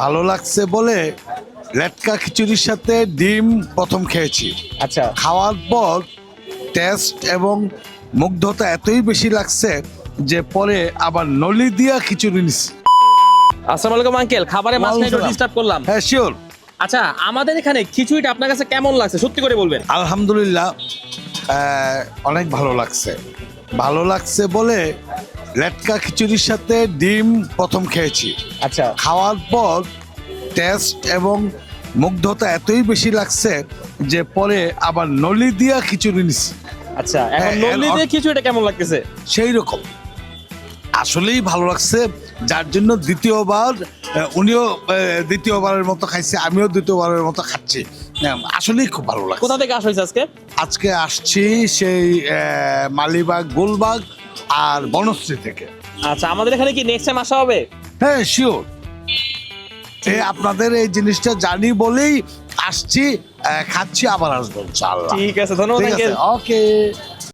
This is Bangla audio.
ভালো লাগছে বলে লেটকা খিচুড়ির সাথে ডিম প্রথম খেয়েছি। আচ্ছা। খাওয়ার পর টেস্ট এবং মুগ্ধতা এতই বেশি লাগছে যে পরে আবার নলি দিয়া খিচুড়ি নিছি। আসসালামু আলাইকুম আঙ্কেল মাঝখানে একটু ওয়ালাইকুম ডিস্টার্ব করলাম। হ্যাঁ শিওর আচ্ছা আমাদের এখানে খিচুড়িটা আপনার কাছে কেমন লাগছে? সত্যি করে বলবেন। আলহামদুলিল্লাহ অনেক ভালো লাগছে। ভালো লাগছে বলে লেটকা খিচুড়ির সাথে ডিম প্রথম খেয়েছি। আচ্ছা। খাওয়ার পর টেস্ট এবং মুগ্ধতা এতই বেশি লাগছে যে পরে আবার নলি দিয়া খিচুড়ি নিছি। আচ্ছা এখন হ্যাঁ, এর দিয়ে খিচুড়িটা কেমন লাগতেছে? সেই রকম আসলেই ভালো লাগছে যার জন্য দ্বিতীয়বার উনিও দ্বিতীয়বারের মতো খাইছে আমিও দ্বিতীয়বারের মতো খাচ্ছি। হ্যাঁ, আসলেই খুব ভালো লাগছে। কোথা থেকে আসা হয়েছে আজকে? আজকে আসছি সেই মালিবাগ গোলবাগ আর বনশ্রী থেকে। আচ্ছা আমাদের এখানে কি নেক্সট টাইম আসা হবে? হ্যাঁ শিওর এই আপনাদের এই জিনিসটা জানি বলেই আসছি আহ, খাচ্ছি আবার আসব ইনশাআল্লাহ। ঠিক আছে ধন্যবাদ ঠিক আছে আঙ্কেল ওকে